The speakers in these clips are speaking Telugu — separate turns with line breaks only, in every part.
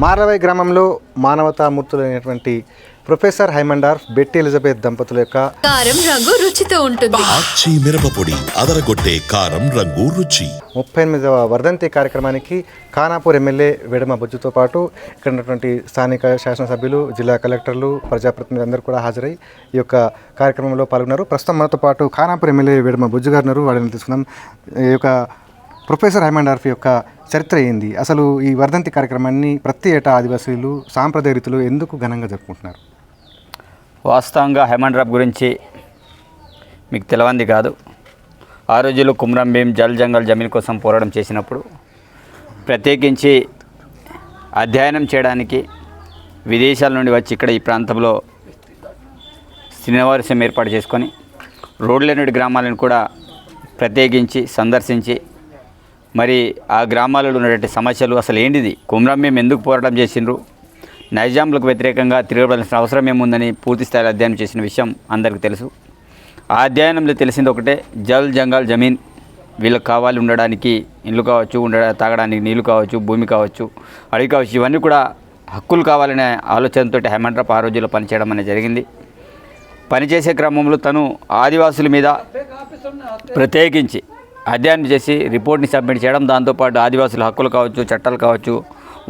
మారవై గ్రామంలో మానవతామూర్తులైనటువంటి ప్రొఫెసర్ హైమండార్ఫ్ బెట్టి ఎలిజబెత్ దంపతుల యొక్క
కారం రంగు రుచితో ఉంటుంది.
మిరపపొడి అదరగొట్టే కారం రంగు రుచి.
ముప్పై ఎనిమిదవ వర్ధంతి కార్యక్రమానికి ఖానాపూర్ ఎమ్మెల్యే వెడమ బొజ్జుతో పాటు ఇక్కడ ఉన్నటువంటి స్థానిక శాసనసభ్యులు జిల్లా కలెక్టర్లు ప్రజాప్రతినిధులు అందరూ కూడా హాజరై ఈ యొక్క కార్యక్రమంలో పాల్గొన్నారు. ప్రస్తుతం మనతో పాటు ఖానాపూర్ ఎమ్మెల్యే వెడమ బొజ్జు గారు ఉన్నారు వాళ్ళని తీసుకున్నాం ఈ యొక్క ప్రొఫెసర్ హైమండార్ఫ్ యొక్క చరిత్ర ఏంది? అసలు ఈ వర్ధంతి కార్యక్రమాన్ని ప్రతి ఏటా ఆదివాసీలు సాంప్రదాయ రీతిలో ఎందుకు ఘనంగా జరుపుకుంటున్నారు?
వాస్తవంగా హెమండ్ రాబ్ గురించి మీకు తెలవంది కాదు. ఆ రోజుల్లో కుమ్రం భీం జల్ జంగల్ జమీన్ కోసం పోరాటం చేసినప్పుడు ప్రత్యేకించి అధ్యయనం చేయడానికి విదేశాల నుండి వచ్చి ఇక్కడ ఈ ప్రాంతంలో శ్రీనివాసం ఏర్పాటు చేసుకొని రోడ్లెనుడి గ్రామాలను కూడా ప్రత్యేకించి సందర్శించి మరి ఆ గ్రామాలలో ఉన్నటువంటి సమస్యలు అసలు ఏంటిది? కుమ్రం భీం ఎందుకు పోరాటం చేసిండ్రు? నైజాంలకు వ్యతిరేకంగా తిరగబడాల్సిన అవసరం ఏముందని పూర్తి స్థాయిలో అధ్యయనం చేసిన విషయం అందరికీ తెలుసు. ఆ అధ్యయనంలో తెలిసింది ఒకటే జల్ జంగల్ జమీన్ వీళ్ళకి కావాలి ఉండడానికి ఇల్లు కావచ్చు ఉండ తాగడానికి నీళ్ళు కావచ్చు భూమి కావచ్చు అడవి కావచ్చు ఇవన్నీ కూడా హక్కులు కావాలనే ఆలోచనతో హేమండ్రప్ ఆ రోజుల్లో పనిచేయడం అనేది జరిగింది. పనిచేసే క్రమంలో తను ఆదివాసుల మీద ప్రత్యేకించి అధ్యయనం చేసి రిపోర్ట్ని సబ్మిట్ చేయడం దాంతోపాటు ఆదివాసుల హక్కులు కావచ్చు చట్టాలు కావచ్చు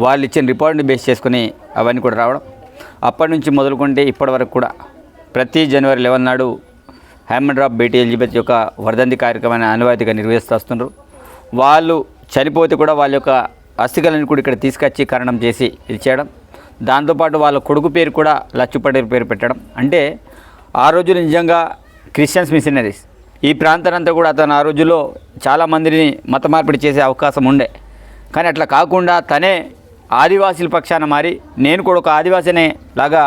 వాళ్ళు ఇచ్చిన రిపోర్ట్ని బేస్ చేసుకుని అవన్నీ కూడా రావడం. అప్పటి నుంచి మొదలుకుంటే ఇప్పటి వరకు కూడా ప్రతి జనవరి లెవెన్ నాడు హ్యామండ్ డ్రాప్ బేటీ ఎలిజబెత్ యొక్క వర్ధంతి కార్యక్రమాన్ని అనువాదిగా నిర్వహిస్తూ వస్తున్నారు వాళ్ళు చనిపోతే కూడా వాళ్ళ యొక్క అస్థికలను కూడా ఇక్కడ తీసుకొచ్చి కరణం చేసి ఇది చేయడం. దాంతోపాటు వాళ్ళ కొడుకు పేరు కూడా లచ్చు పేరు పెట్టడం. అంటే ఆ రోజులు నిజంగా క్రిస్టియన్స్ మిషనరీస్. ఈ ప్రాంతానంతా కూడా అతను ఆ రోజుల్లో చాలామందిని మత మార్పిడి చేసే అవకాశం ఉండే. కానీ అట్లా కాకుండా తనే ఆదివాసీల పక్షాన మారి నేను కూడా ఒక ఆదివాసీనే లాగా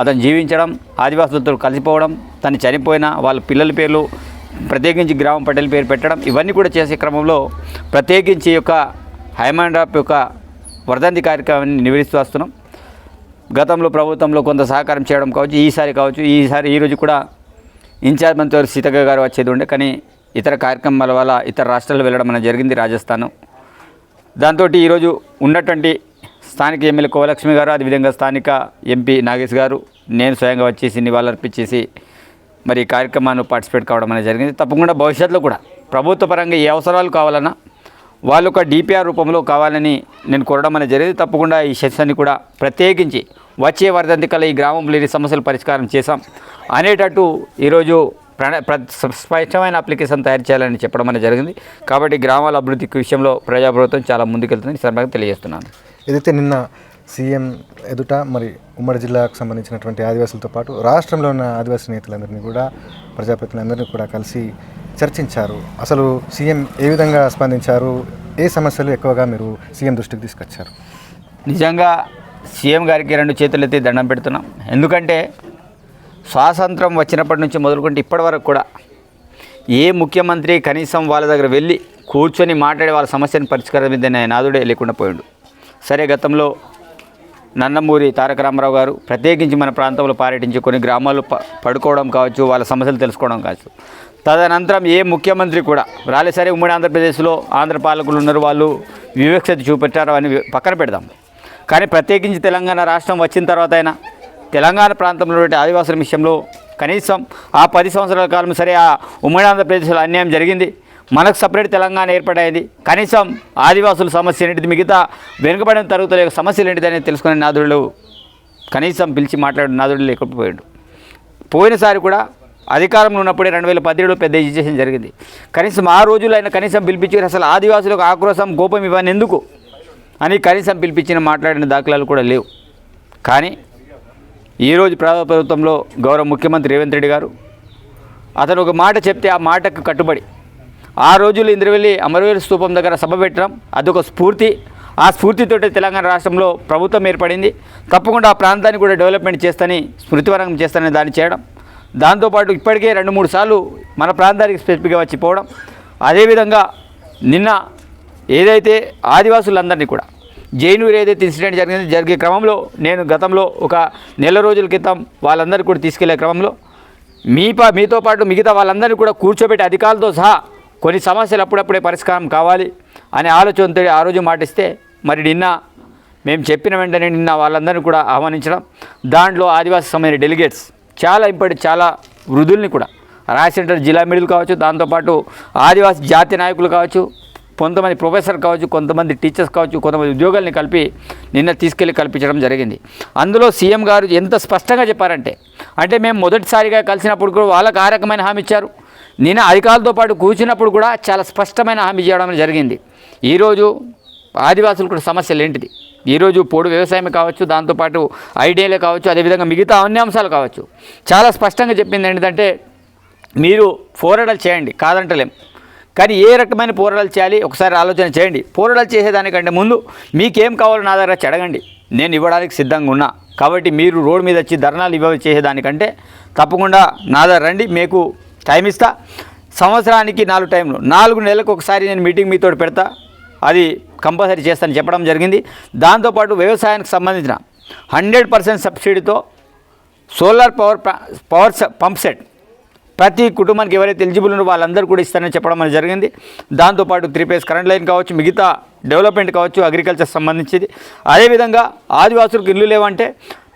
అతను జీవించడం ఆదివాసులతో కలిసిపోవడం తను చనిపోయిన వాళ్ళ పిల్లల పేర్లు ప్రత్యేకించి గ్రామం పటేల్ పేరు పెట్టడం ఇవన్నీ కూడా చేసే క్రమంలో ప్రత్యేకించి యొక్క హైమాండ్ యొక్క వర్ధంతి కార్యక్రమాన్ని నివేదిస్తూ వస్తున్నాం. గతంలో ప్రభుత్వంలో కొంత సహకారం చేయడం కావచ్చు ఈసారి కావచ్చు ఈసారి ఈరోజు కూడా ఇన్ఛార్జ్ మంత్రి సీతక్క గారు వచ్చేది ఉండే కానీ ఇతర కార్యక్రమాల వల్ల ఇతర రాష్ట్రాలు వెళ్ళడం అనేది జరిగింది రాజస్థాన్. దాంతో ఈరోజు ఉన్నటువంటి స్థానిక ఎమ్మెల్యే కోలక్ష్మి గారు అదేవిధంగా స్థానిక ఎంపీ నాగేష్ గారు నేను స్వయంగా వచ్చేసి నివాళులర్పించేసి మరి ఈ కార్యక్రమాన్ని పార్టిసిపేట్ కావడం అనేది జరిగింది. తప్పకుండా భవిష్యత్తులో కూడా ప్రభుత్వ పరంగా ఏ అవసరాలు కావాలన్నా వాళ్ళు ఒక డిపిఆర్ రూపంలో కావాలని నేను కోరడం అనేది జరిగింది. తప్పకుండా ఈ సెషన్ని కూడా ప్రత్యేకించి వచ్చే వరదంతి కల ఈ గ్రామంలో లేని సమస్యలు పరిష్కారం చేశాం అనేటట్టు ఈరోజు ప్రణ ప్ర- స్పష్టమైన అప్లికేషన్ తయారు చేయాలని చెప్పడం అనేది జరిగింది. కాబట్టి గ్రామాల అభివృద్ధి విషయంలో ప్రజాప్రభుత్వం చాలా ముందుకెళ్తుందని సందర్భంగా తెలియజేస్తున్నాను.
ఏదైతే నిన్న సీఎం ఎదుట మరి ఉమ్మడి జిల్లాకు సంబంధించినటువంటి ఆదివాసులతో పాటు రాష్ట్రంలో ఉన్న ఆదివాసీ నేతలందరినీ కూడా ప్రజాప్రతినిధులందరినీ కూడా కలిసి చర్చించారు. అసలు సీఎం ఏ విధంగా స్పందించారు? ఏ సమస్యలు ఎక్కువగా మీరు సీఎం దృష్టికి తీసుకొచ్చారు?
నిజంగా సీఎం గారికి రెండు చేతులైతే దండం పెడుతున్నాం. ఎందుకంటే స్వాతంత్రం వచ్చినప్పటి నుంచి మొదలుకుంటే ఇప్పటి వరకు కూడా ఏ ముఖ్యమంత్రి కనీసం వాళ్ళ దగ్గర వెళ్ళి కూర్చొని మాట్లాడి వాళ్ళ సమస్యను పరిష్కరించే నాదుడే లేకుండా పోయిండు. సరే గతంలో నందమూరి తారక రామారావు గారు ప్రత్యేకించి మన ప్రాంతంలో పర్యటించి కొన్ని గ్రామాలు పడుకోవడం కావచ్చు వాళ్ళ సమస్యలు తెలుసుకోవడం కావచ్చు. తదనంతరం ఏ ముఖ్యమంత్రి కూడా రాలే సరే ఉమ్మడి ఆంధ్రప్రదేశ్లో ఆంధ్ర పాలకులు ఉన్నారు వాళ్ళు వివక్షత చూపెట్టారు అని పక్కన పెడదాం. కానీ ప్రత్యేకించి తెలంగాణ రాష్ట్రం వచ్చిన తర్వాత అయినా తెలంగాణ ప్రాంతంలో ఆదివాసుల విషయంలో కనీసం ఆ పది సంవత్సరాల కాలం సరే ఆ ఉమ్మడి ఆంధ్రప్రదేశ్లో అన్యాయం జరిగింది. మనకు సపరేట్ తెలంగాణ ఏర్పడేది. కనీసం ఆదివాసుల సమస్య ఏంటిది మిగతా వెనుకబడిన తరగతుల యొక్క సమస్యలు ఏంటిది అనేది తెలుసుకునే నాదుడు కనీసం పిలిచి మాట్లాడు నాదుడు లేకపోయాడు. పోయినసారి కూడా అధికారంలో ఉన్నప్పుడే రెండు వేల పదిహేడులో పెద్ద ఎడ్యుకేషన్ జరిగింది. కనీసం ఆ రోజుల్లో ఆయన కనీసం పిలిపించి అసలు ఆదివాసులకు ఆక్రోశం కోపం ఇవ్వని ఎందుకు? అని కనీసం పిలిపించిన మాట్లాడిన దాఖలాలు కూడా లేవు. కానీ ఈరోజు ప్రజా ప్రభుత్వంలో గౌరవ ముఖ్యమంత్రి రేవంత్ రెడ్డి గారు అతను ఒక మాట చెప్తే ఆ మాటకు కట్టుబడి ఆ రోజులు ఇంద్రవెల్లి అమరవీర స్తూపం దగ్గర సభ పెట్టడం అదొక స్ఫూర్తి. ఆ స్ఫూర్తితోటి తెలంగాణ రాష్ట్రంలో ప్రభుత్వం ఏర్పడింది. తప్పకుండా ఆ ప్రాంతాన్ని కూడా డెవలప్మెంట్ చేస్తని స్మృతివరంగం చేస్తానని దాన్ని చేయడం. దాంతోపాటు ఇప్పటికే రెండు మూడు సార్లు మన ప్రాంతానికి స్పెసిఫిక్గా వచ్చిపోవడం అదేవిధంగా నిన్న ఏదైతే ఆదివాసులందరినీ కూడా జైనూరు ఏదైతే ఇన్సిడెంట్ జరిగింది జరిగే క్రమంలో నేను గతంలో ఒక నెల రోజుల క్రితం వాళ్ళందరికీ కూడా తీసుకెళ్ళే క్రమంలో మీ మీతో పాటు మిగతా వాళ్ళందరినీ కూడా కూర్చోబెట్టి అధికారులతో సహా కొన్ని సమస్యలు అప్పుడప్పుడే పరిష్కారం కావాలి అనే ఆలోచనతో ఆ రోజు మాటిస్తే మరి నిన్న మేము చెప్పిన వెంటనే నిన్న వాళ్ళందరినీ కూడా ఆహ్వానించడం. దాంట్లో ఆదివాసీ సంబంధించిన డెలిగేట్స్ చాలా ఇంపార్టెంట్ చాలా వృద్ధుల్ని కూడా. రాయసెంటర్ జిల్లా మిడిల్ కావచ్చు దాంతోపాటు ఆదివాసీ జాతి నాయకులు కావచ్చు కొంతమంది ప్రొఫెసర్ కావచ్చు కొంతమంది టీచర్స్ కావచ్చు కొంతమంది ఉద్యోగాల్ని కలిపి నిన్న తీసుకెళ్ళి కల్పించడం జరిగింది. అందులో సీఎం గారు ఎంత స్పష్టంగా చెప్పారంటే అంటే మేము మొదటిసారిగా కలిసినప్పుడు కూడా వాళ్ళకు ఆ రకమైన హామీ ఇచ్చారు. నేను అధికారులతో పాటు కూర్చున్నప్పుడు కూడా చాలా స్పష్టమైన హామీ చేయడం జరిగింది. ఈరోజు ఆదివాసులు కూడా సమస్యలు ఏంటిది? ఈరోజు పొడు వ్యవసాయం కావచ్చు దాంతోపాటు ఐడియాలే కావచ్చు అదేవిధంగా మిగతా అన్ని అంశాలు కావచ్చు. చాలా స్పష్టంగా చెప్పింది ఏంటంటే మీరు పోరాటాలు చేయండి కాదంటలేం. కానీ ఏ రకమైన పోరాటాలు చేయాలి? ఒకసారి ఆలోచన చేయండి. పోరాటాలు చేసేదానికంటే ముందు మీకేం కావాలో నా దగ్గర చెడగండి అడగండి. నేను ఇవ్వడానికి సిద్ధంగా ఉన్నా. కాబట్టి మీరు రోడ్డు మీద వచ్చి ధర్నాలు ఇవ్వ చేసేదానికంటే తప్పకుండా నా దగ్గర రండి. మీకు టైం ఇస్తా. సంవత్సరానికి నాలుగు టైంలు. నాలుగు నెలలకు ఒకసారి నేను మీటింగ్ మీతో పెడతా. అది కంపల్సరీ చేస్తానని చెప్పడం జరిగింది. దాంతోపాటు వ్యవసాయానికి సంబంధించిన హండ్రెడ్ పర్సెంట్ సబ్సిడీతో solar power power pump set ప్రతి కుటుంబానికి ఎవరైతే ఎలిజిబుల్ ఉన్నారో వాళ్ళందరూ కూడా ఇస్తారని చెప్పడం అనేది జరిగింది. దాంతోపాటు త్రీ ఫేస్ కరెంట్ లైన్ కావచ్చు మిగతా డెవలప్మెంట్ కావచ్చు అగ్రికల్చర్ సంబంధించింది. అదేవిధంగా ఆదివాసులకు ఇల్లు లేవంటే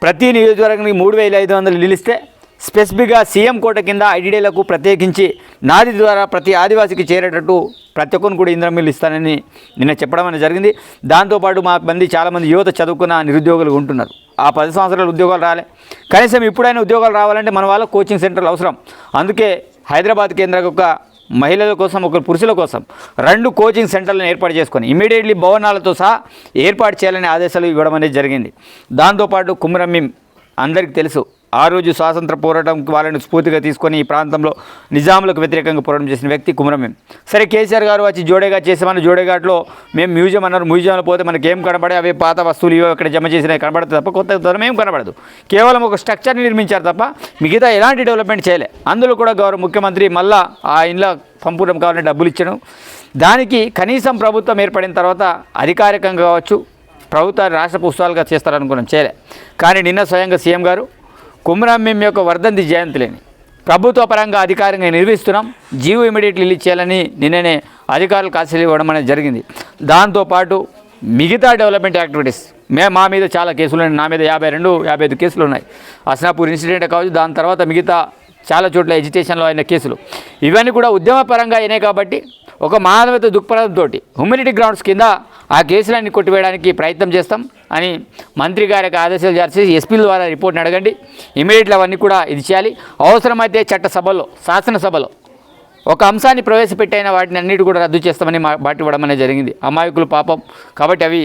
ప్రతి నియోజకవర్గానికి మూడు వేల ఐదు వందలు నిలిస్తే స్పెసిఫిక్గా సీఎం కోట కింద ఐటీడీలకు ప్రత్యేకించి నాది ద్వారా ప్రతి ఆదివాసికి చేరేటట్టు ప్రతి ఒక్కరిని కూడా ఇంద్రం మిల్లు ఇస్తానని నిన్న చెప్పడం అనేది జరిగింది. దాంతోపాటు మా మంది చాలామంది యువత చదువుకున్న నిరుద్యోగులు ఉంటున్నారు. ఆ పది సంవత్సరాలు ఉద్యోగాలు రాలే. కనీసం ఇప్పుడైనా ఉద్యోగాలు రావాలంటే మన వాళ్ళ కోచింగ్ సెంటర్లు అవసరం. అందుకే హైదరాబాద్ కేంద్రం ఒక మహిళల కోసం ఒకరు పురుషుల కోసం రెండు కోచింగ్ సెంటర్లను ఏర్పాటు చేసుకొని ఇమీడియట్లీ భవనాలతో సహా ఏర్పాటు చేయాలనే ఆదేశాలు ఇవ్వడం అనేది జరిగింది. దాంతోపాటు కుమ్రమీం అందరికీ తెలుసు. ఆ రోజు స్వాతంత్ర పోరాటం వాళ్ళని స్ఫూర్తిగా తీసుకొని ఈ ప్రాంతంలో నిజాములకు వ్యతిరేకంగా పోరాటం చేసిన వ్యక్తి కుమరమేం. సరే కేసీఆర్ గారు వచ్చి జోడేగా చేసామని జోడేఘాట్లో మేము మ్యూజియం అన్నారు. మ్యూజియంలో పోతే మనకి ఏం కనబడే అవి పాత వస్తువులు ఇవి ఇక్కడ జమ చేసినవి కనబడదు తప్ప కొత్త ధనం ఏం కనబడదు. కేవలం ఒక స్ట్రక్చర్ని నిర్మించారు తప్ప మిగతా ఎలాంటి డెవలప్మెంట్ చేయలే. అందులో కూడా గౌరవ ముఖ్యమంత్రి మళ్ళా ఆ ఇంట్లో సంపూర్ణం కావాలని డబ్బులు ఇచ్చడం. దానికి కనీసం ప్రభుత్వం ఏర్పడిన తర్వాత అధికారికంగా కావచ్చు ప్రభుత్వాన్ని రాష్ట్ర పుస్తకాలుగా చేస్తారనుకున్నాం. చేయలే. కానీ నిన్న స్వయంగా సీఎం గారు కుమరామ్యం యొక్క వర్ధంతి జయంతులేని ప్రభుత్వ పరంగా అధికారంగా నిర్వహిస్తున్నాం. జీవో ఇమీడియట్లీ రిలీజ్ చేయాలని నిన్ననే అధికారులకు ఆశలు ఇవ్వడం అనేది జరిగింది. దాంతోపాటు మిగతా డెవలప్మెంట్ యాక్టివిటీస్. మే మా మీద చాలా కేసులు ఉన్నాయి. నా మీద యాభై రెండు యాభై ఐదు కేసులు ఉన్నాయి. అస్నాపూర్ ఇన్సిడెంట్ కావచ్చు దాని తర్వాత మిగతా చాలా చోట్ల ఎడ్యుకేషన్లో అయిన కేసులు. ఇవన్నీ కూడా ఉద్యమపరంగా అయినాయి కాబట్టి ఒక మానవత దృక్పథంతో హ్యూమినిటీ గ్రౌండ్స్ కింద ఆ కేసులన్నీ కొట్టివేయడానికి ప్రయత్నం చేస్తాం. అని మంత్రి గారికి ఆదేశాలు జారీ చేసి ఎస్పీల ద్వారా రిపోర్ట్ని అడగండి. ఇమీడియట్లీ అవన్నీ కూడా ఇది చేయాలి. అవసరమైతే చట్టసభలో శాసనసభలో ఒక అంశాన్ని ప్రవేశపెట్టైన వాటిని అన్నిటి కూడా రద్దు చేస్తామని మా బాటివ్వడం అనేది జరిగింది. అమాయకులు పాపం. కాబట్టి అవి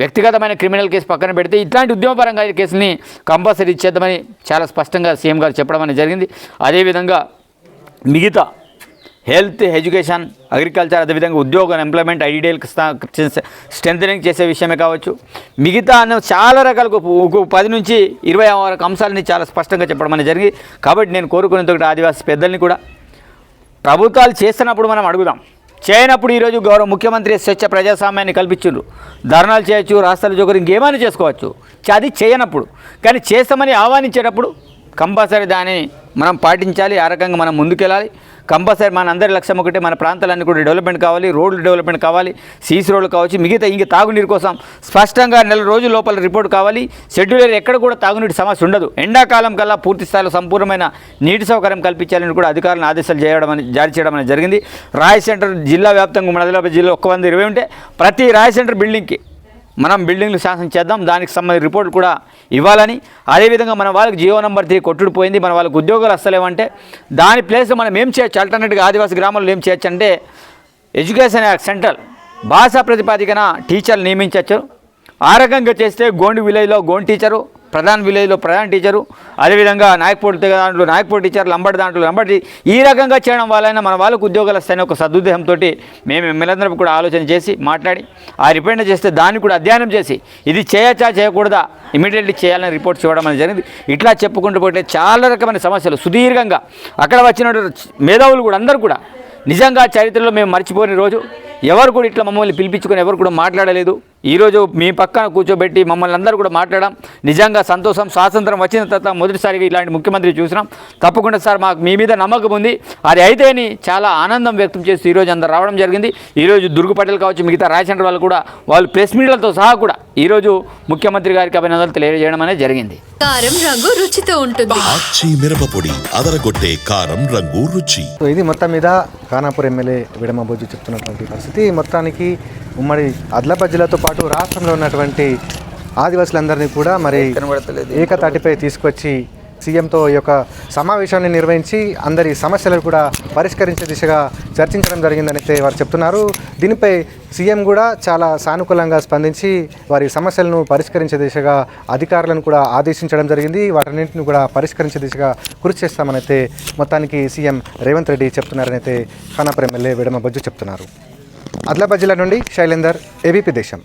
వ్యక్తిగతమైన క్రిమినల్ కేసు పక్కన పెడితే ఇట్లాంటి ఉద్యమపరంగా కేసుని కంపల్సరీ ఇచ్చేద్దామని చాలా స్పష్టంగా సీఎం గారు చెప్పడం అనేది జరిగింది. అదేవిధంగా మిగతా హెల్త్ ఎడ్యుకేషన్ అగ్రికల్చర్ అదేవిధంగా ఉద్యోగం ఎంప్లాయ్మెంట్ ఐడియల్ స్ట్రెంథనింగ్ చేసే విషయమే కావచ్చు. మిగతా అన్న చాలా రకాల పది నుంచి ఇరవై వరకు అంశాలని చాలా స్పష్టంగా చెప్పడం అనేది జరిగింది. కాబట్టి నేను కోరుకునేది ఒకటి ఆదివాసీ పెద్దల్ని కూడా. ప్రభుత్వాలు చేస్తున్నప్పుడు మనం అడుగుదాం. చేయనప్పుడు ఈరోజు గౌరవ ముఖ్యమంత్రి స్వచ్ఛ ప్రజాస్వామ్యాన్ని కల్పించారు ధర్నాలు చేయొచ్చు రాష్ట్రాల జోకరు ఇంకేమైనా చేసుకోవచ్చు. అది చేయనప్పుడు. కానీ చేస్తామని ఆహ్వానించేటప్పుడు కంపల్సరీ దాన్ని మనం పాటించాలి ఆ రకంగా మనం ముందుకెళ్ళాలి. కంపల్సరీ మన అందరి లక్ష్యం ఒకటే మన ప్రాంతాలన్నీ కూడా డెవలప్మెంట్ కావాలి రోడ్లు డెవలప్మెంట్ కావాలి సీసీ రోడ్లు కావచ్చు మిగతా ఇంక తాగునీరు కోసం స్పష్టంగా నెల రోజుల లోపల రిపోర్ట్ కావాలి. షెడ్యూల్ ఎక్కడ కూడా తాగునీటి సమస్య ఉండదు. ఎండాకాలం కల్లా పూర్తి స్థాయిలో సంపూర్ణమైన నీటి సౌకర్యం కల్పించాలని కూడా అధికారులను ఆదేశాలు చేయడం జారీ చేయడం అనేది జరిగింది. రాయ్ సెంటర్ జిల్లా వ్యాప్తంగా మన ఆదిలాబాద్ జిల్లా ఒక్క వంద ఇరవై ఉంటే ప్రతి రాయ్ సెంటర్ బిల్డింగ్కి మనం బిల్డింగ్లు శాసనం చేద్దాం దానికి సంబంధించిన రిపోర్ట్ కూడా ఇవ్వాలని. అదేవిధంగా మన వాళ్ళకి జియో నెంబర్ త్రీ కొట్టుడు పోయింది మన వాళ్ళకి ఉద్యోగాలు వస్తలేవంటే దాని ప్లేస్లో మనం ఏం చేయొచ్చు ఆల్టర్నేట్గా ఆదివాసీ గ్రామాల్లో ఏం చేయొచ్చు అంటే ఎడ్యుకేషన్ యాక్ట్ సెంట్రల్ భాషా ప్రతిపాదికన టీచర్లు నియమించవచ్చు ఆ రకంగా చేస్తే గోండి విలేజ్లో గోండ్ టీచరు ప్రధాన్ విలేజ్లో ప్రధాన టీచరు అదేవిధంగా నాయక్పూడి దాంట్లో నాయక్పూడి టీచర్ లంబడి దాంట్లో లంబడి ఈ రకంగా చేయడం వలన మన వాళ్ళకు ఉద్యోగాలు వస్తాయని ఒక సదుద్దేశంతో మేము ఎమ్మెల్యేందరం కూడా ఆలోచన చేసి మాట్లాడి ఆ రిపెండ్ చేస్తే దాన్ని కూడా అధ్యయనం చేసి ఇది చేయొచ్చా చేయకూడదా ఇమీడియట్లీ చేయాలని రిపోర్ట్స్ ఇవ్వడం అనేది జరిగింది. ఇట్లా చెప్పుకుంటూ పోతే చాలా రకమైన సమస్యలు సుదీర్ఘంగా. అక్కడ వచ్చిన మేధావులు కూడా అందరూ కూడా నిజంగా చరిత్రలో మేము మర్చిపోయిన రోజు. ఎవరు కూడా ఇట్లా మమ్మల్ని పిలిపించుకొని ఎవరు కూడా మాట్లాడలేదు. ఈరోజు మీ పక్కన కూర్చోబెట్టి మమ్మల్ని అందరూ కూడా మాట్లాడడం నిజంగా సంతోషం స్వాతంత్రం వచ్చిన తర్వాత మొదటిసారిగా ఇలాంటి ముఖ్యమంత్రి చూసినాం. తప్పకుండా సార్ మాకు మీ మీద నమ్మకం ఉంది. అది అయితే అని చాలా ఆనందం వ్యక్తం చేస్తూ ఈరోజు అందరు రావడం జరిగింది. ఈరోజు దుర్గు పటేల్ కావచ్చు మిగతా రాజచంద్ర వాళ్ళు కూడా వాళ్ళు ప్రెస్ మీడియాలతో సహా కూడా ఈరోజు ముఖ్యమంత్రి గారికి అభినందనలు తెలియజేయడం అనేది జరిగింది.
కారం రంగు రుచితో ఉంటుంది.
ఆచి మిరపపొడి అదరగొట్టే కారం రంగు రుచి.
సో ఇది మొత్తం మీద ఖానాపూర్ ఎమ్మెల్యే విడమ బొజ్జు చెప్తున్నటువంటి పరిస్థితి. మొత్తానికి ఉమ్మడి ఆదిలాబాద్ జిల్లాతో పాటు రాష్ట్రంలో ఉన్నటువంటి ఆదివాసులందరినీ కూడా మరి ఏకతాటిపై తీసుకొచ్చి సీఎంతో ఈ యొక్క సమావేశాన్ని నిర్వహించి అందరి సమస్యలను కూడా పరిష్కరించే దిశగా చర్చించడం జరిగిందని అయితే వారు చెప్తున్నారు. దీనిపై సీఎం కూడా చాలా సానుకూలంగా స్పందించి వారి సమస్యలను పరిష్కరించే దిశగా అధికారులను కూడా ఆదేశించడం జరిగింది. వాటన్నింటిని కూడా పరిష్కరించే దిశగా కృషి చేస్తామని అయితే మొత్తానికి సీఎం రేవంత్ రెడ్డి చెప్తున్నారని అయితే ఖానాపూర్ ఎమ్మెల్యే విడమ బొజ్జు చెప్తున్నారు. ఆదిలాబాద్ జిల్లా నుండి శైలేందర్ ఏబీపీ దేశం.